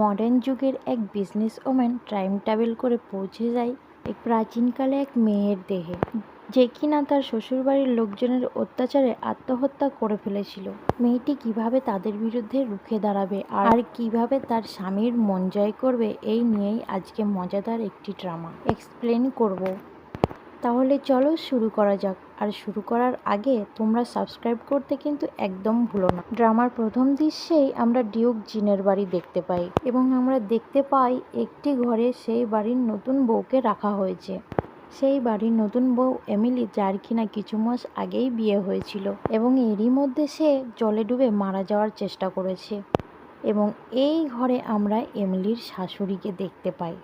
Modern যুগের এক business woman time travel করে পৌঁছে যায় এক প্রাচীনকালে এক মেয়ের দেহে, যে কিনা তার শ্বশুরবাড়ির লোকজনের অত্যাচারে আত্মহত্যা করে ফেলেছিল। মেয়েটি কীভাবে তাদের বিরুদ্ধে রুখে দাঁড়াবে আর কীভাবে তার স্বামীর মন জয় করবে, এই নিয়েই আজকে মজাদার একটি ড্রামা এক্সপ্লেন করব। তাহলে চলো শুরু করা যাক। আর শুরু করার আগে তোমরা সাবস্ক্রাইব করতে কিন্তু একদম ভুলো না। ড্রামার প্রথম দৃশ্যেই আমরা ডিউক জিনের বাড়ি দেখতে পাই এবং আমরা দেখতে পাই একটি ঘরে সেই বাড়ির নতুন বউকে রাখা হয়েছে। সেই বাড়ির নতুন বউ এমিলি, যার কিনা কিছু মাস আগেই বিয়ে হয়েছিল এবং এরই মধ্যে সে জলে ডুবে মারা যাওয়ার চেষ্টা করেছে এবং এই ঘরে আমরা এমিলির শাশুড়িকে দেখতে পাই।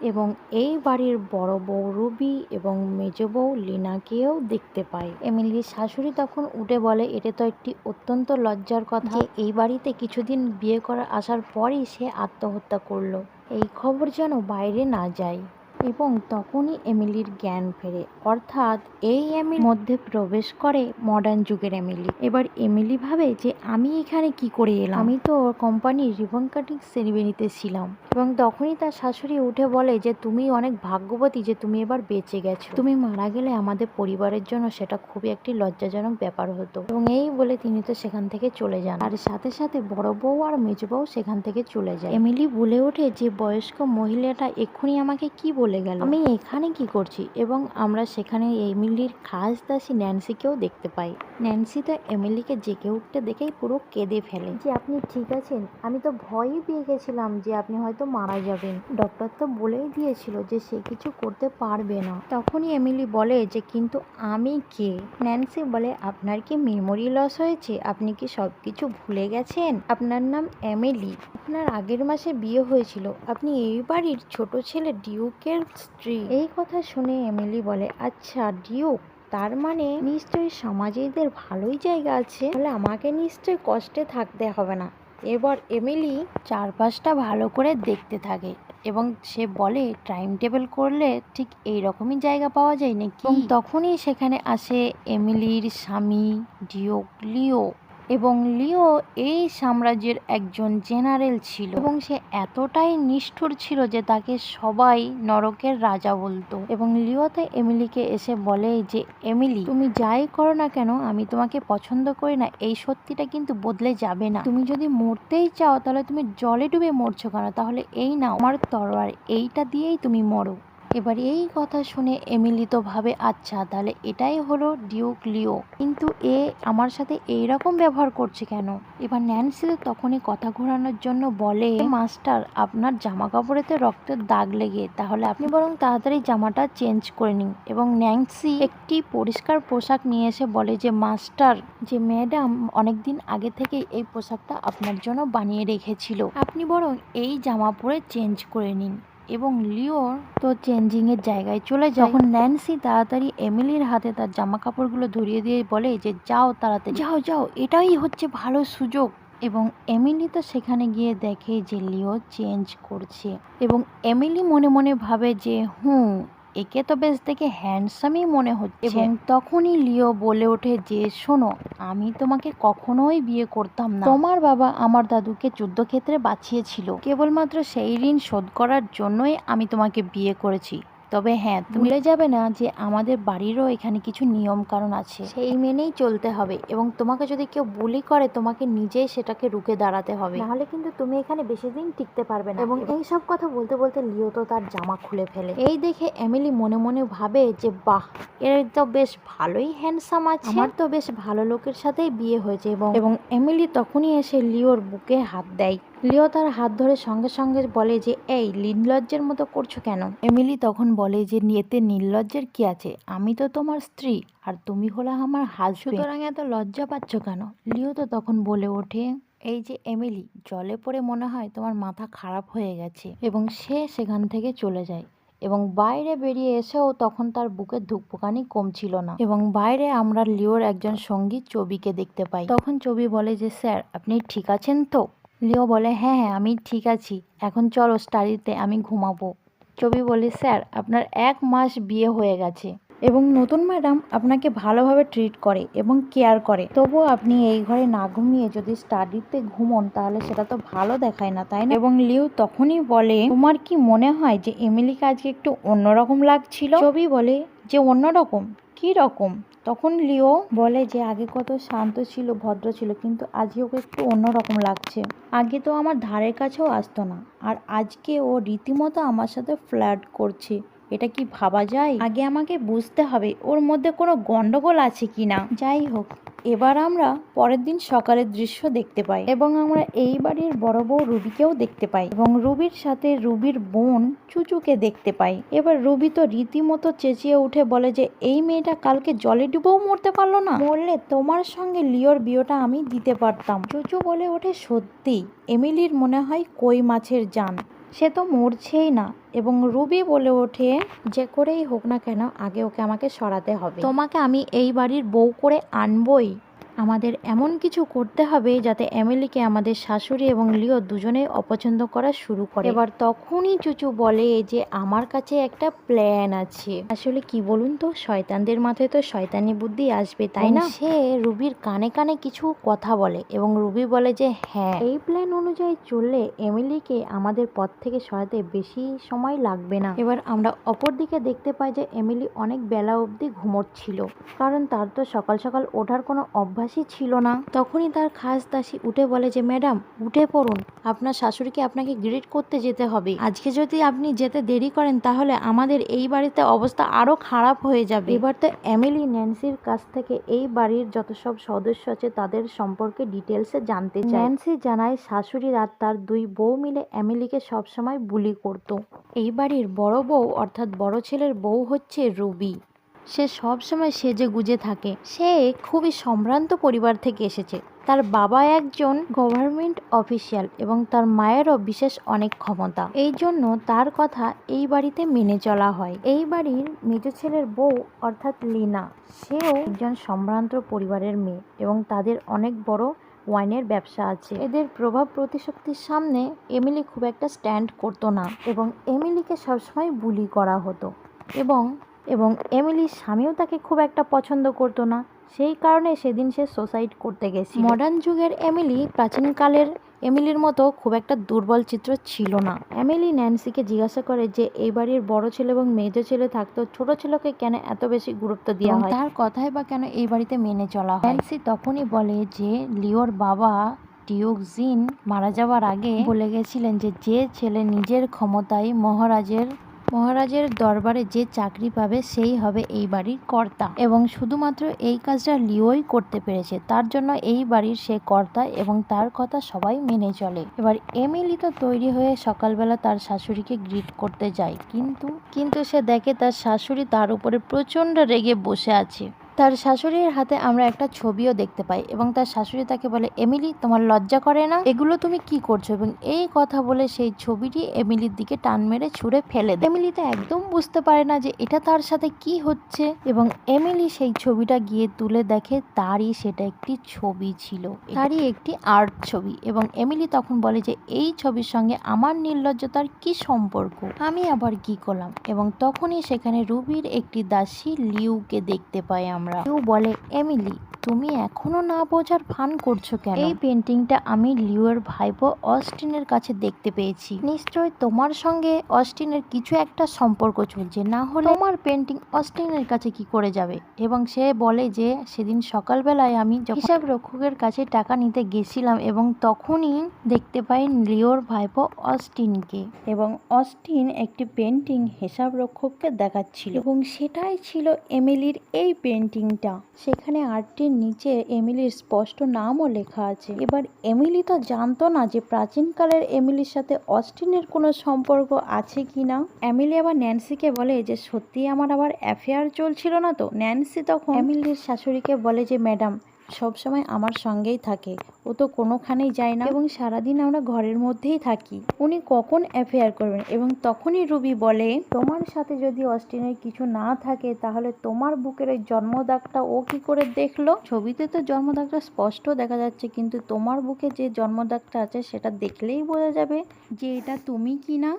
এবং এই বাড়ির বড় বউ রুবি এবং মেজ বউ লিনাকেও দেখতে পায়। এমিলির শাশুড়ি তখন উঠে বলে এটা তো একটি অত্যন্ত লজ্জার কথা যে এই বাড়িতে কিছুদিন বিয়ে করা আসার পরই সে আত্মহত্যা করল। এই খবর যেন বাইরে না যায়। এবং তখনই এমিলির জ্ঞান ফেরে। অর্থাৎ এই এমিলির মধ্যে প্রবেশ করে মডার্ন যুগের এমিলি। এবার এমিলি ভাবে যে, আমি এখানে কি করে এলাম? আমি তো কোম্পানির রিবন কাটিং সেরিমনিতে ছিলাম। এবং তখনই তার শাশুড়ি উঠে বলে যে, তুমি অনেক ভাগ্যবতী যে, তুমি এবার বেঁচে গেছো। তুমি মারা গেলে আমাদের পরিবারের জন্য সেটা খুবই একটি লজ্জাজনক ব্যাপার হতো। এবং এই বলে তিনি তো সেখান থেকে চলে যান। আর সাথে সাথে বড় বউ আর মেজ বউ সেখান থেকে চলে যায়। এমিলি বলে ওঠে যে, বয়স্ক মহিলাটা এক্ষুনি আমাকে কি বলে গেল। আমি এখানে কি করছি? এবং আমরা সেখানে এমিলির খাস দাসী ন্যান্সিকেও দেখতে পাই। ন্যান্সি তো এমিলিকে জেগে উঠতে দেখেই পুরো কেঁদে ফেলে। যে আপনি ঠিক আছেন? আমি তো ভয়ই পেয়ে গেছিলাম যে আপনি হয়তো মারা যাবেন। ডক্টর তো বলেই দিয়েছিল যে সে কিছু করতে পারবে না। তখনই এমিলি বলে যে কিন্তু আমি কে? ন্যান্সি বলে আপনার কি মেমোরি লস হয়েছে? আপনি কি সব কিছু ভুলে গেছেন? আপনার নাম এমিলি। আপনার আগের মাসে বিয়ে হয়েছিল। আপনি এই বাড়ির ছোট ছেলে ডিউকের স্ত্রী এই কথা শুনে এমিলি বলে আচ্ছা ডিউক তার মানে নিশ্চয়ই সমাজে এদের ভালোই জায়গা আছে। তাহলে আমাকে নিশ্চয়ই কষ্টে থাকতে হবে না। এবার এমিলি চারপাশটা ভালো করে দেখতে থাকে এবং সে বলে টাইম টেবিল করলে ঠিক এই রকমই জায়গা পাওয়া যায় নাকি? এবং তখনই সেখানে আসে এমিলির স্বামী ডিওক লিও। এবং লিও এই সাম্রাজ্যের একজন জেনারেল ছিল এবং সে এতটাই নিষ্ঠুর ছিল যে তাকে সবাই নরকের রাজা বলতো। এবং লিওতে এমিলিকে এসে বলে যে, এমিলি, তুমি যাই করো না কেন, আমি তোমাকে পছন্দ করি না। এই সত্যিটা কিন্তু বদলে যাবে না। তুমি যদি মরতেই চাও, তাহলে তুমি জলে ডুবে মরছো কেন? তাহলে এই না আমার তরোয়ার, এইটা দিয়েই তুমি মরো। এবার এই কথা শুনে এমিলি তো ভাবে আচ্ছা তাহলে এটাই হলো ডিউক লিও কিন্তু এ আমার সাথে এই রকম ব্যবহার করছে কেন? এবার ন্যান্সি তখনই কথা ঘোরানোর জন্য বলে, মাস্টার, আপনার জামা কাপড়েতে রক্তের দাগ লেগে, তাহলে আপনি বরং তাড়াতাড়ি জামাটা চেঞ্জ করে নিন। এবং ন্যান্সি একটি পরিষ্কার পোশাক নিয়ে এসে বলে যে, মাস্টার, যে ম্যাডাম অনেকদিন আগে থেকে এই পোশাকটা আপনার জন্য বানিয়ে রেখেছিল। আপনি বরং এই জামা পরে চেঞ্জ করে নিন। এবং লিওর তো চেঞ্জিং এর জায়গায় চলে যায়। যখন ন্যান্সি তাড়াতাড়ি এমিলির হাতে তার জামা কাপড়গুলো ধরিয়ে দিয়ে বলে যে যাও তাড়াতাড়ি। যাও যাও এটাই হচ্ছে ভালো সুযোগ। এবং এমিলি তো সেখানে গিয়ে দেখে যে লিও চেঞ্জ করছে। এবং এমিলি মনে মনে ভাবে যে হুম একে তো বেশ দেখে হ্যান্ডসামই মনে হচ্ছে। এবং তখনই লিও বলে ওঠে যে শোনো আমি তোমাকে কখনোই বিয়ে করতাম না। তোমার বাবা আমার দাদুকে যুদ্ধক্ষেত্রে বাঁচিয়েছিল। কেবলমাত্র সেই ঋণ শোধ করার জন্যই আমি তোমাকে বিয়ে করেছি। তবে হ্যাঁ ভুলে যাবে না যে আমাদের বাড়িরও এখানে কিছু নিয়ম কারণ আছে। সেই মেনেই চলতে হবে এবং তোমাকে যদি কেউ বুলি করে তোমাকে নিজেই সেটাকে রুখে দাঁড়াতে হবে। নাহলে কিন্তু তুমি এখানে বেশি দিন টিকতে পারবে না। এবং এই সব কথা বলতে বলতে লিও তো তার জামা খুলে ফেলে। এই দেখে এমিলি মনে মনে ভাবে যে বাহ এর তো বেশ ভালোই হ্যান্ডসাম আছে। আমার তো বেশ ভালো লোকের সাথেই বিয়ে হয়েছে এবং এবং এমিলি তখনই এসে লিওর বুকে হাত দেয়। লিও তার হাত ধরে সঙ্গে সঙ্গে বলে যে এই নির্লজ্জের মতো করছ কেন? এমিলি তখন বলে যে এতে নির্লজ্জের কি আছে? আমি তো তোমার স্ত্রী আর তুমি হলো আমার হাজবেন্ড সুতরাং এত লজ্জা পাচ্ছ কেন? লিও তো তখন বলে ওঠে এই যে এমিলি জলে পড়ে মনে হয় তোমার মাথা খারাপ হয়ে গেছে। এবং সে সেখান থেকে চলে যায়। এবং বাইরে বেরিয়ে এসেও তখন তার বুকের ধুকপুকানি কমছিল না। এবং বাইরে আমরা লিওর একজন সঙ্গী চবিকে দেখতে পাই। তখন চবি বলে যে স্যার আপনি ঠিক আছেন তো? লিও বলে হ্যাঁ হ্যাঁ আমি ঠিক আছি। এখন চলো স্টাডিতে আমি ঘুমাবো। চবি বলে, স্যার, আপনার এক মাস বিয়ে হয়ে গেছে এবং নতুন ম্যাডাম আপনাকে ভালোভাবে ট্রিট করে এবং কেয়ার করে। তবুও আপনি এই ঘরে না ঘুমিয়ে যদি স্টাডিতে ঘুমন, তাহলে সেটা তো ভালো দেখায় না, তাই না? এবং লিউ তখনই বলে, তোমার কি মনে হয় যে এমিলিকে আজকে একটু অন্যরকম লাগছিল? ছবি বলে, যে অন্যরকম? কি রকম? তখন লিও বলে যে, আগে কত শান্ত ছিল, ভদ্র ছিল, কিন্তু আজকে ওকে একটু অন্যরকম লাগছে। আগে তো আমার ধারের কাছেও আসতো না। আর আজকে ও রীতিমতো আমার সাথে ফ্ল্যাট করছে। এটা কি ভাবা যায়? আগে আমাকে বুঝতে হবে ওর মধ্যে কোনো গন্ডগোল আছে কি না। যাই হোক, এবার আমরা পরের দিন সকালের দৃশ্য দেখতে পাই এবং আমরা এই বাড়ির বড় বউ রুবিকেও দেখতে পাই এবং রুবির সাথে রুবির বোন চুচুকে দেখতে পাই। এবার রুবি তো রীতিমতো চেঁচিয়ে উঠে বলে যে, এই মেয়েটা কালকে জলে ডুবেও মরতে পারল না। মরলে তোমার সঙ্গে লিওর বিয়েটা আমি দিতে পারতাম। চুচু বলে ওঠে সত্যি এমিলির মনে হয় কই মাছের জান। সে তো মরছেই না এবং রুবি বলে ওঠে, যে করেই হোক না কেন, আগে ওকে আমাকে সরাতে হবে। তোমাকে আমি এই বাড়ির বউ করে আনবই। আমাদের এমন কিছু করতে হবে যাতে এমিলিকে আমাদের শাশুড়ি এবং লিও দুজনেই অপছন্দ করা শুরু করে। এবার তখনই চুচু বলে যে আমার কাছে একটা প্ল্যান আছে। আসলে কি বলুন তো শয়তানদের মাথায় তো শয়তানি বুদ্ধি আসবে তাই না? সে রুবির কানে কানে কিছু কথা বলে এবং রুবি বলে যে হ্যাঁ এই প্ল্যান অনুযায়ী চললে এমিলিকে আমাদের পথ থেকে সরাতে বেশি সময় লাগবে না। এবার আমরা অপর দিকে দেখতে পাই যে এমিলি অনেক বেলা অবধি ঘুমোচ্ছিল। কারণ তার তো সকাল সকাল ওঠার কোনো অভ্যাসই ছিল না। তখনই তার খাস দাসী উঠে বলে যে, ম্যাডাম, উঠে পড়ুন। আপনার শাশুড়িকে আপনাকে গ্রিট করতে যেতে হবে। আজকে যদি আপনি যেতে দেরি করেন, তাহলে আমাদের এই বাড়িতে অবস্থা আরও খারাপ হয়ে যাবে। এবার তো এমিলি ন্যান্সির কাছ থেকে এই বাড়ির যত সব সদস্য আছে, তাদের সম্পর্কে ডিটেলসে জানতে চায়। ন্যান্সি জানায় শাশুড়ি আর তার দুই বউ মিলে এমিলিকে সবসময় বুলি করত। এই বাড়ির বড় বউ, অর্থাৎ বড় ছেলের বউ হচ্ছে রুবি। সে সব সময় সেজে গুজে থাকে। সে খুবই সম্ভ্রান্ত পরিবার থেকে এসেছে। তার বাবা একজন গভর্নমেন্ট অফিসিয়াল এবং তার মায়েরও বিশেষ অনেক ক্ষমতা। এই জন্য তার কথা এই বাড়িতে মেনে চলা হয়। এই বাড়ির মেজ ছেলের বউ অর্থাৎ লিনা, সেও একজন সম্ভ্রান্ত পরিবারের মেয়ে এবং তাদের অনেক বড় ওয়াইনের ব্যবসা আছে। এদের প্রভাব প্রতিশক্তির সামনে এমিলি খুব একটা স্ট্যান্ড করতো না এবং এমিলিকে সবসময় বুলি করা হতো এবং এবং এমিলির স্বামীও তাকে খুব একটা পছন্দ করতো না। সেই কারণে সেদিন সে সুসাইড করতে গেছে মডার্ন যুগের এমিলি প্রাচীনকালের এমিলির মতো খুব একটা দুর্বল চিত্র ছিল না। এমিলি ন্যান্সিকে জিজ্ঞাসা করে যে এই বাড়ির বড় ছেলে এবং মেজ ছেলে থাকতো ছোট ছেলেকে কেন এত বেশি গুরুত্ব দেওয়া হয়? তার কথাই বা কেন এই বাড়িতে মেনে চলা হয়? ন্যান্সি তখনই বলে যে লিওর বাবা টিউকজিন মারা যাওয়ার আগে বলে গেছিলেন যে যে ছেলে নিজের ক্ষমতায় মহারাজের মহারাজের দরবারে যে চাকরি পাবে সেই হবে এই বাড়ির কর্তা। এবং শুধুমাত্র এই কাজটা লিওই করতে পেরেছে। তার জন্য এই বাড়ির সে কর্তা এবং তার কথা সবাই মেনে চলে। এবার এমিলি তো তৈরি হয়ে সকালবেলা তার শাশুড়িকে গ্রিট করতে যায়। কিন্তু কিন্তু সে দেখে তার শাশুড়ি তার উপরে প্রচণ্ড রেগে বসে আছে। তার শাশুড়ির হাতে আমরা একটা ছবিও দেখতে পাই এবং তার শাশুড়ি তাকে বলে এমিলি তোমার লজ্জা করে না? এগুলো তুমি কি করছ? এবং এই কথা বলে সেই ছবিটি এমিলির দিকে টান মেরে ছুঁড়ে ফেলে দেয়। এমিলি তো একদম বুঝতে পারে না যে এটা তার সাথে কি হচ্ছে এবং এমিলি সেই ছবিটা গিয়ে তুলে দেখে তারই সেটা একটি ছবি ছিল। তারই একটি আর্ট ছবি এবং এমিলি তখন বলে যে এই ছবির সঙ্গে আমার নির্লজ্জতার কি সম্পর্ক? আমি আবার কি করলাম এবং তখনই সেখানে রুবির একটি দাসী লিউকে দেখতে পাই আমরা। লিউ বলে, এমিলি, তুমি এখনও না বোঝার ভান করছ কেন? এই পেন্টিংটা আমি লিওর ভাইপো অস্টিনের কাছে দেখতে পেয়েছি। নিশ্চয় তোমার সঙ্গে অস্টিনের কিছু একটা সম্পর্ক চলছে। না হলে তোমার পেন্টিং অস্টিনের কাছে কি করে যাবে? এবং সে বলে যে, সেদিন সকালবেলায় আমি হিসাব রক্ষকের কাছে টাকা নিতে গেছিলাম এবং তখনই দেখতে পাই লিওর ভাইপো অস্টিনকে। এবং অস্টিন একটি পেন্টিং হিসাব রক্ষককে দেখাচ্ছিল। এবং সেটাই ছিল এমিলির এই পেন্টিংটা সেখানে আর্টটির নিচে এমিলির স্পষ্ট নামও লেখা আছে। এবার এমিলি তো জানতো না যে প্রাচীনকালের এমিলির সাথে অস্টিনের কোনো সম্পর্ক আছে কি না। এমিলি আবার ন্যান্সিকে বলে যে সত্যি আমার আবার অ্যাফেয়ার চলছিল না তো? ন্যান্সি তখন এমিলির শাশুড়িকে বলে যে, ম্যাডাম সবসময় আমার সঙ্গেই থাকে। ও তো কোনোখানেই যায় না এবং সারাদিন আমরা ঘরের মধ্যেই থাকি। উনি কখন অ্যাফেয়ার করবেন এবং তখনই রুবি বলে, তোমার সাথে যদি অস্টিনের কিছু না থাকে, তাহলে তোমার বুকের ওই জন্মদাগটা ও কি করে দেখল? ছবিতে তো জন্মদাগটা স্পষ্ট দেখা যাচ্ছে, কিন্তু তোমার বুকে যে জন্মদাগটা আছে, সেটা দেখলেই বোঝা যাবে যে এটা তুমি কি না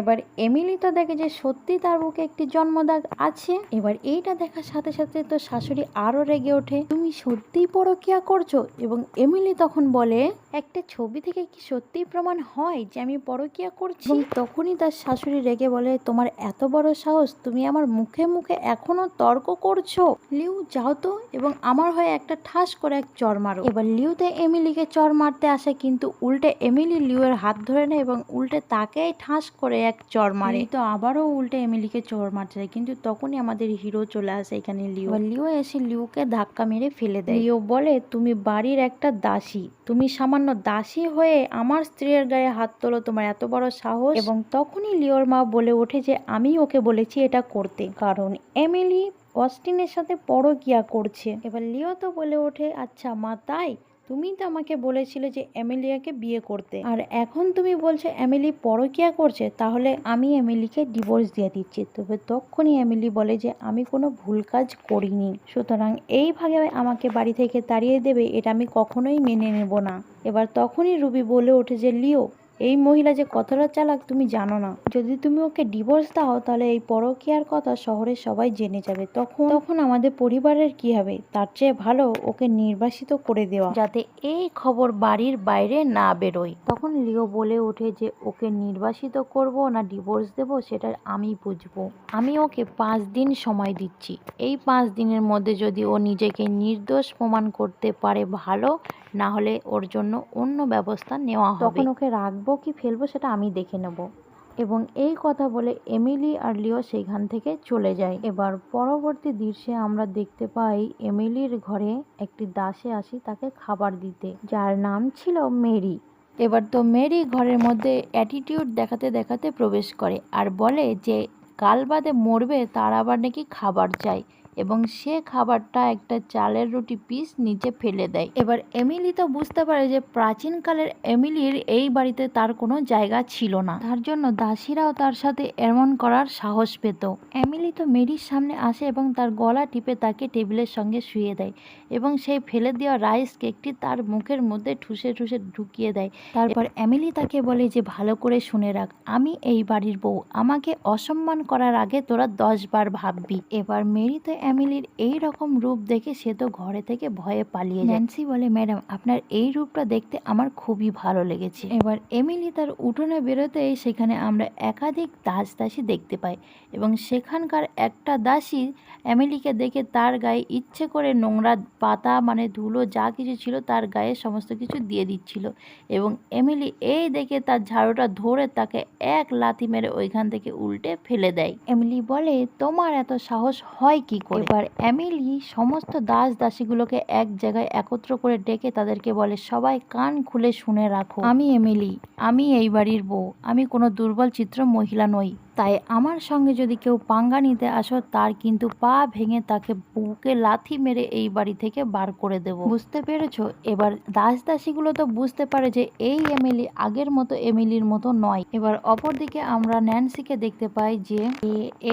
এবার এমিলি তো দেখে যে সত্যি তার বুকে একটি জন্মদাগ আছে, এবার এইটা দেখার সাথে সাথে তো শাশুড়ি আরও রেগে ওঠে। তুমি সত্যিই পরকিয়া করছ? এবং এমিলি তখন বলে একটা ছবি থেকে কি সত্যিই প্রমাণ হয় যে আমি পরকিয়া করছি? তখনই তার শাশুড়ি রেগে বলে তোমার এত বড় সাহস তুমি আমার মুখে মুখে এখনও তর্ক করছ? লিউ যাও তো এবং আমার হয়ে একটা ঠাস করে এক চর মারো। এবার লিউতে এমিলিকে চর মারতে আসে কিন্তু উল্টে এমিলি লিউয়ের হাত ধরে নেয় এবং উল্টে তাকেই ঠাস করে এক চর মারে। তো আবারও উল্টে এমিলিকে চর মারতে যায় কিন্তু তখনই আমাদের হিরো চলে আসে এখানে এবার লিও এসে লিউকে ধাক্কা মেরে ফেলে দেয়। লিও বলে তুমি বাড়ির একটা দাসী তুমি সামান্য দাসী হয়ে আমার স্ত্রীর গায়ে হাত তোলো তোমার এত বড় সাহস। এবং তখনই লিওর মা বলে ওঠে যে আমি ওকে বলেছি এটা করতে। কারণ এমিলি অস্টিনের সাথে পরকিয়া করছে। এবার লিও তো বলে ওঠে আচ্ছা মা তাই? তুমি তো আমাকে বলেছিলে যে এমিলিয়াকে বিয়ে করতে। আর এখন তুমি বলছো এমিলি পরকিয়া করছে, তাহলে আমি এমিলিকে ডিভোর্স দিয়ে দিচ্ছি। তবে তখনই এমিলি বলে যে আমি কোনো ভুল কাজ করিনি। সুতরাং এইভাবে আমাকে বাড়ি থেকে তাড়িয়ে দেবে, এটা আমি কখনোই মেনে নেব না। এবার তখনই রুবি বলে ওঠে যে, লিও এই মহিলা যে কতটা চালাক তুমি জানো না। যদি তুমি ওকে ডিভোর্স দাও, তাহলে এই পরকীয়ার কথা শহরে সবাই জেনে যাবে। তখন তখন আমাদের পরিবারের কি হবে? তার চেয়ে ভালো ওকে নির্বাসিত করে দেওয়া। যাতে এই খবর বাড়ির বাইরে না বেরোয়। তখন লিও বলে ওঠে যে, ওকে নির্বাসিত করব না ডিভোর্স দেব, সেটা আমি বুঝব। আমি ওকে পাঁচ দিন সময় দিচ্ছি। এই পাঁচ দিনের মধ্যে যদি ও নিজেকে নির্দোষ প্রমাণ করতে পারে ভালো না হলে ওর জন্য অন্য ব্যবস্থা নেওয়া হবে। তখন ওকে রাখব কি ফেলব সেটা আমি দেখে নেব। এবং এই কথা বলে এমিলি আর লিও সেখান থেকে চলে যায়। এবার পরবর্তী দৃশ্যে আমরা দেখতে পাই এমিলির ঘরে একটি দাসে আসি তাকে খাবার দিতে, যার নাম ছিল মেরি। এবার তো মেরি ঘরের মধ্যে অ্যাটিটিউড দেখাতে দেখাতে প্রবেশ করে আর বলে যে, কাল বাদে মরবে, তার আবার নাকি খাবার চাই। এবং সে খাবারটা একটা চালের রুটি পিস নিচে ফেলে দেয়। এবার এমিলি তো বুঝতে পারে যে প্রাচীনকালের এমিলির এই বাড়িতে তার কোনো জায়গা ছিল না। তার জন্য দাসীরাও তার সাথে এমন করার সাহস পেত। এমিলি তো মেরির সামনে আসে এবং তার গলা টিপে তাকে টেবিলের সঙ্গে শুয়ে দেয় এবং সেই ফেলে দেওয়া রাইস কেকটি তার মুখের মধ্যে ঠুসে ঠুসে ঢুকিয়ে দেয়। তারপর এমিলি তাকে বলে যে, ভালো করে শুনে রাখ, আমি এই বাড়ির বউ, আমাকে অসম্মান করার আগে তোরা দশ বার ভাববি। এবার মেরি তো এমিলির এই রকম রূপ দেখে সে তো ঘরে থেকে ভয়ে পালিয়ে ন্যান্সি বলে ম্যাডাম আপনার এই রূপটা দেখতে আমার খুবই ভালো লেগেছে। এবার এমিলি তার উঠোনে বেরোতেই সেখানে আমরা একাধিক দাস দাসী দেখতে পাই এবং সেখানকার একটা দাসী অ্যামিলিকে দেখে তার গায়ে ইচ্ছে করে নোংরা পাতা মানে ধুলো যা কিছু ছিল তার গায়ে সমস্ত কিছু দিয়ে দিচ্ছিল এবং এমিলি এই দেখে তার ঝাড়ুটা ধরে তাকে এক লাথি মেরে ওইখান থেকে উল্টে ফেলে দেয়। এমিলি বলে তোমার এত সাহস হয় কি এবার এমিলি সমস্ত দাস দাসীগুলোকে এক জায়গায় একত্র করে ডেকে তাদেরকে বলে, সবাই কান খুলে শুনে রাখো। আমি এমিলি, আমি এই বাড়ির বউ। আমি কোনো দুর্বল চিত্র মহিলা নই। তাই আমার সঙ্গে যদি কেউ পাঙ্গা নিতে আসো, তার কিন্তু পা ভেঙে তাকে বুকে লাথি মেরে এই বাড়ি থেকে বার করে দেব। বুঝতে পেরেছ? এবার দাস দাসীগুলো তো বুঝতে পারে যে এই এমিলি আগের মতো এমিলির মতো নয়। এবার অপরদিকে আমরা ন্যান্সিকে দেখতে পাই যে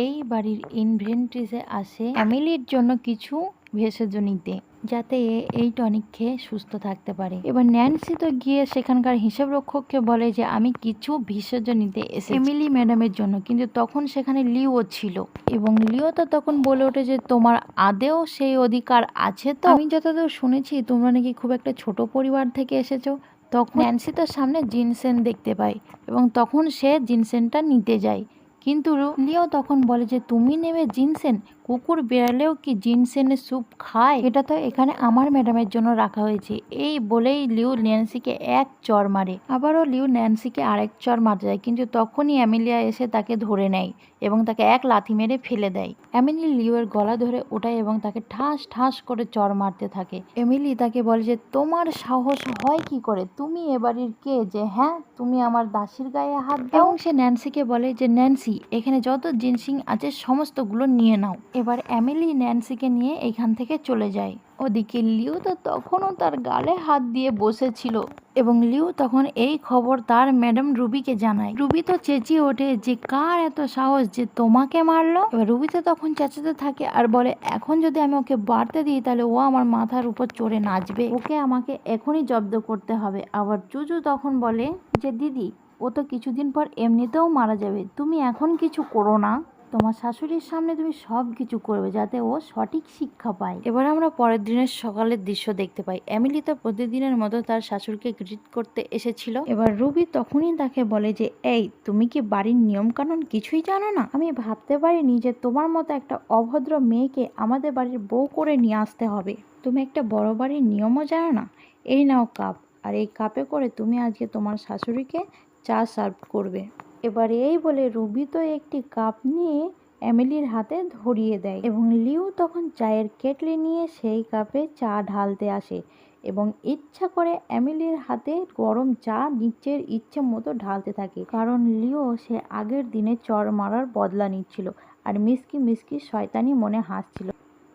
এই বাড়ির ইনভেন্ট্রিসে আসে এমিলির জন্য কিছু ভেষজ নিতে যাতে এই টনিক খেয়ে সুস্থ থাকতে পারে। এবার ন্যান্সি তো গিয়ে সেখানকার হিসাব রক্ষককে বলে যে, আমি কিছু ভেষজ নিতে এসে এমিলি ম্যাডামের জন্য, কিন্তু তখন সেখানে লিও ছিল। এবং লিও তো তখন বলে ওঠে যে, তোমার আদেও সেই অধিকার আছে তো? আমি যতদূর শুনেছি, তোমরা নাকি খুব একটা ছোট পরিবার থেকে এসেছ। তখন ন্যান্সি তো সামনে জিনসেন দেখতে পায় এবং তখন সে জিনসেনটা নিতে যায়। কিন্তু লিও তখন বলে যে, তুমি নেবে জিনসেন? কুকুর বেড়ালেও কি জিনসেনের স্যুপ খায়? এটা তো এখানে আমার ম্যাডামের জন্য রাখা হয়েছে। এই বলেই লিউ ন্যান্সিকে এক চর মারে। আবারও লিউ ন্যান্সিকে আরেক চর মারতে যায়, কিন্তু তখনই অ্যামিলিয়া এসে তাকে ধরে নেয় এবং তাকে এক লাথি মেরে ফেলে দেয়। অ্যামিলি লিওর গলা ধরে ওঠায় এবং তাকে ঠাস ঠাস করে চর মারতে থাকে। এমিলি তাকে বলে যে, তোমার সাহস হয় কি করে? তুমি এ বাড়ির কে যে হ্যাঁ? তুমি আমার দাসির গায়ে হাত দাও? এবং সে ন্যান্সিকে বলে যে, ন্যান্সি, এখানে যত জিনসিং আছে, সমস্তগুলো নিয়ে নাও। এবার এমিলি ন্যান্সিকে নিয়ে এখান থেকে চলে যায়। ওদিকে লিউ তো তখনও তার গালে হাত দিয়ে বসেছিল এবং লিউ তখন এই খবর তার ম্যাডাম রুবিকে জানায়। রুবি তো চেঁচিয়ে ওঠে যে, কার এত সাহস যে তোমাকে মারলো? এবার রুবি তো তখন চেঁচাতে থাকে আর বলে, এখন যদি আমি ওকে বাড়তে দিই, তাহলে ও আমার মাথার উপর চড়ে নাচবে। ওকে আমাকে এখনই জব্দ করতে হবে। আবার চুচু তখন বলে, যে দিদি, ও তো কিছুদিন পর এমনিতেও মারা যাবে। তুমি এখন কিছু করো না। তোমার শাশুড়ির সামনে তুমি সব কিছু করবে যাতে ও সঠিক শিক্ষা পায়। এবার আমরা পরের দিনের সকালের দৃশ্য দেখতে পাই। এমিলি তো প্রতিদিনের মতো তার শাশুড়িকে গ্রিট করতে এসেছিল। এবার রুবি তখনই তাকে বলে যে, এই, তুমি কি বাড়ির নিয়ম কানুন কিছুই জানো না? আমি ভাবতে পারিনি যে তোমার মতো একটা অভদ্র মেয়েকে আমাদের বাড়ির বউ করে নিয়ে আসতে হবে। তুমি একটা বড় বাড়ির নিয়মও জানো না? এই নাও কাপ। আর এই কাপে করে তুমি আজকে তোমার শাশুড়িকে চা সার্ভ করবে। এবার এই বলে রুবি তো একটি কাপ নিয়ে এমিলির হাতে ধরিয়ে দেয় এবং লিউ তখন চায়ের কেটলি নিয়ে সেই কাপে চা ঢালতে আসে এবং ইচ্ছা করে এমিলির হাতে গরম চা নিচের ইচ্ছে মতো ঢালতে থাকে। কারণ লিও সে আগের দিনে চর মারার বদলা নিচ্ছিল আর মিসকি মিসকি শয়তানি মনে হাসছিল।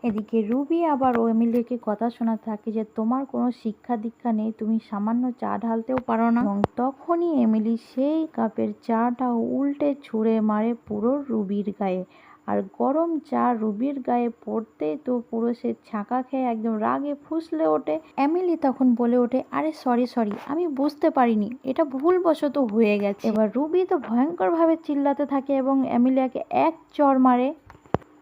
এদিকে রুবি আবার ও এমিলিকে কথা শোনা থাকে যে, তোমার কোনো শিক্ষা দীক্ষা নেই, তুমি সামান্য চা ঢালতেও পারো না। এবং তখনই এমিলি সেই কাপের চাটা উল্টে ছুঁড়ে মারে পুরো রুবির গায়ে। আর গরম চা রুবির গায়ে পড়তেই তো পুরো সে ছাঁকা খেয়ে একদম রাগে ফুসলে ওঠে। এমিলি তখন বলে ওঠে, আরে সরি সরি, আমি বুঝতে পারিনি, এটা ভুলবশত হয়ে গেছে। এবার রুবি তো ভয়ঙ্করভাবে চিল্লাতে থাকে এবং এমিলিয়াকে এক চর মারে।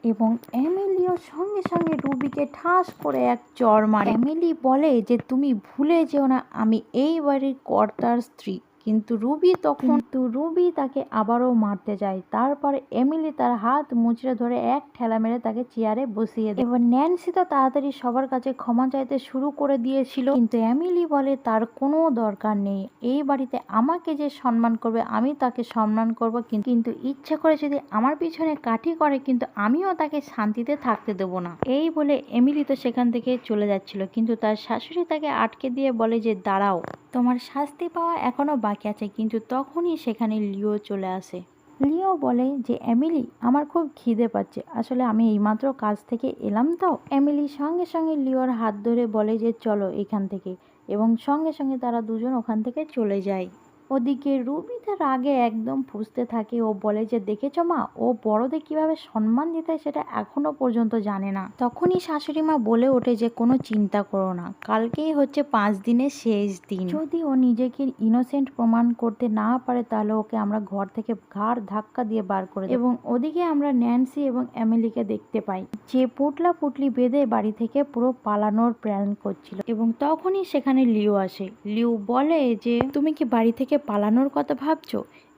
এবং এমিলিও সঙ্গে সঙ্গে রুবিকে ঠাস করে এক চর মারে। এমিলি বলে যে, তুমি ভুলে যেও না, আমি এই বাড়ির কর্তার স্ত্রী। কিন্তু রুবি তখন তো রুবি তাকে আবারও মারতে যায়। তারপর এমিলি তার হাত মুচড়ে ধরে এক ঠেলা মেরে তাকে চেয়ারে বসিয়ে দেয়। এবার ন্যান্সি তো তাড়াতাড়ি সবার কাছে ক্ষমা চাইতে শুরু করে দিয়েছিল। কিন্তু এমিলি বলে, তার কোনো দরকার নেই। এই বাড়িতে আমাকে যে সম্মান করবে, আমি তাকে সম্মান করব। কিন্তু ইচ্ছা করে যদি আমার পিছনে কাঠি করে, কিন্তু আমিও তাকে শান্তিতে থাকতে দেবো না। এই বলে এমিলি তো সেখান থেকে চলে যাচ্ছিল। কিন্তু তার শাশুড়ি তাকে আটকে দিয়ে বলে যে, দাঁড়াও, তোমার শাস্তি পাওয়া এখনও বাকি আছে, কিন্তু তখনই সেখানে লিও চলে আসে। লিও বলে যে, এমিলি, আমার খুব খিদে পাচ্ছে। আসলে আমি এইমাত্র কাজ থেকে এলাম তো? এমিলি সঙ্গে সঙ্গে লিওর হাত ধরে বলে যে, চলো এখান থেকে। এবং সঙ্গে সঙ্গে তারা দুজন ওখান থেকে চলে যায়। ওদিকে রুবি তার আগে একদম ফুসতে থাকে। ও বলে যে, দেখেছ মা, ও বড়দের কীভাবে সম্মান দিতে হয় সেটা এখনও পর্যন্ত জানে না। তখনই শাশুড়ি মা বলে ওঠে যে, কোনো চিন্তা করো না, কালকেই হচ্ছে পাঁচ দিনের শেষ দিন। যদি ও নিজেকে ইনোসেন্ট প্রমাণ করতে না পারে, তাহলে ওকে আমরা ঘর থেকে ঘাড় ধাক্কা দিয়ে বার করে এবং ওদিকে আমরা ন্যান্সি এবং অ্যামিলিকে দেখতে পাই, যে পুটলা পুটলি বেঁধে বাড়ি থেকে পুরো পালানোর প্ল্যান করছিল। এবং তখনই সেখানে লিও আসে। লিও বলে যে, তুমি কি বাড়ি থেকে পালানোর কথা ভাবছ?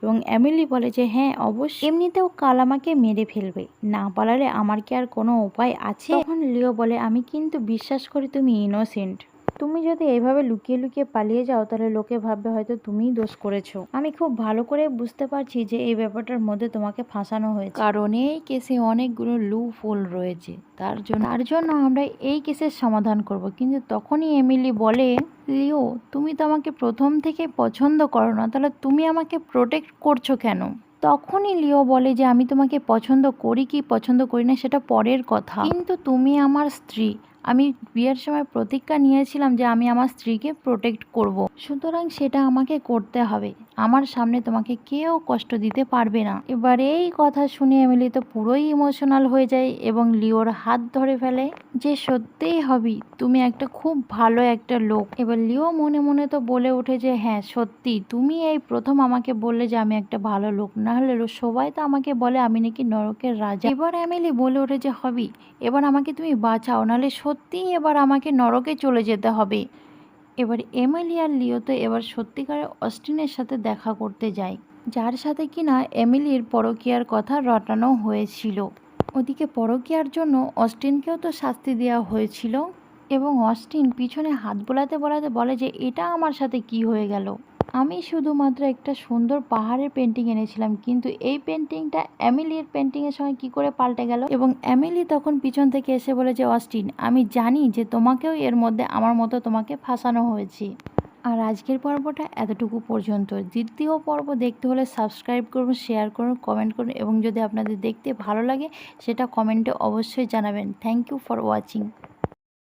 এবং অ্যামিলি বলে যে হ্যাঁ অবশ্যই। এমনিতেও কাল আমাকে মেরে ফেলবে। না পালালে আমার কি আর কোনো উপায় আছে? তখন লিও বলে, আমি কিন্তু বিশ্বাস করি তুমি ইনোসেন্ট তুমি যদি এইভাবে লুকিয়ে লুকিয়ে পালিয়ে যাও, তাহলে লোকে ভাববে হয়তো তুমিই দোষ করেছ। আমি খুব ভালো করে বুঝতে পারছি যে এই ব্যাপারটার মধ্যে তোমাকে ফাঁসানো হয়েছে। কারণ এই কেসে অনেকগুলো লু ফুল রয়েছে। তার জন্য তার জন্য আমরা এই কেসের সমাধান করব। কিন্তু তখনই এমিলি বলে, লিও, তুমি তো আমাকে প্রথম থেকে পছন্দ করো না, তাহলে তুমি আমাকে প্রোটেক্ট করছ কেন? তখনই লিও বলে যে, আমি তোমাকে পছন্দ করি কি পছন্দ করি না, সেটা পরের কথা। কিন্তু তুমি আমার স্ত্রী আমি বিয়ের সময় প্রতিজ্ঞা নিয়েছিলাম যে আমি আমার স্ত্রীকে প্রোটেক্ট করব। সুতরাং সেটা আমাকে করতে হবে। আমার সামনে তোমাকে কেউ কষ্ট দিতে পারবে না। এবার এই কথা শুনে এমিলি তো পুরোই ইমোশনাল হয়ে যায় এবং লিওর হাত ধরে ফেলে যে, সত্যিই হবি, তুমি একটা খুব ভালো একটা লোক। এবার লিও মনে মনে তো বলে ওঠে যে হ্যাঁ সত্যি, তুমি এই প্রথম আমাকে বললে যে আমি একটা ভালো লোক, না হলে সবাই তো আমাকে বলে, আমি নাকি নরকের রাজা। এবার এমিলি বলে ওঠে যে, হবি, এবার আমাকে তুমি বাঁচাও, নাহলে সত্যিই এবার আমাকে নরকে চলে যেতে হবে। এবার এমিলি আর লিও তো এবার সত্যিকারের অস্টিনের সাথে দেখা করতে যায়, যার সাথে কিনা এমিলির পরকীয়ার কথা রটানো হয়েছিল। ওদিকে পরকীয়ার জন্য অস্টিনকেও তো শাস্তি দেওয়া হয়েছিল এবং অস্টিন পিছনে হাত বোলাতে বলাতে বলে যে, এটা আমার সাথে কি হয়ে গেল? আমি শুধুমাত্র একটা সুন্দর পাহাড়ের পেন্টিং এনেছিলাম, কিন্তু এই পেন্টিংটা এমিলির পেন্টিংয়ের সঙ্গে কি করে পাল্টে গেল? এবং অ্যামিলি তখন পিছন থেকে এসে বলে যে, অস্টিন, আমি জানি যে তোমাকেও এর মধ্যে আমার মতো তোমাকে ফাঁসানো হয়েছে। আর আজকের পর্বটা এতটুকু পর্যন্ত। দ্বিতীয় পর্ব দেখতে হলে সাবস্ক্রাইব করুন শেয়ার করুন কমেন্ট করুন এবং যদি আপনাদের দেখতে ভালো লাগে, সেটা কমেন্টে অবশ্যই জানাবেন। Thank you for watching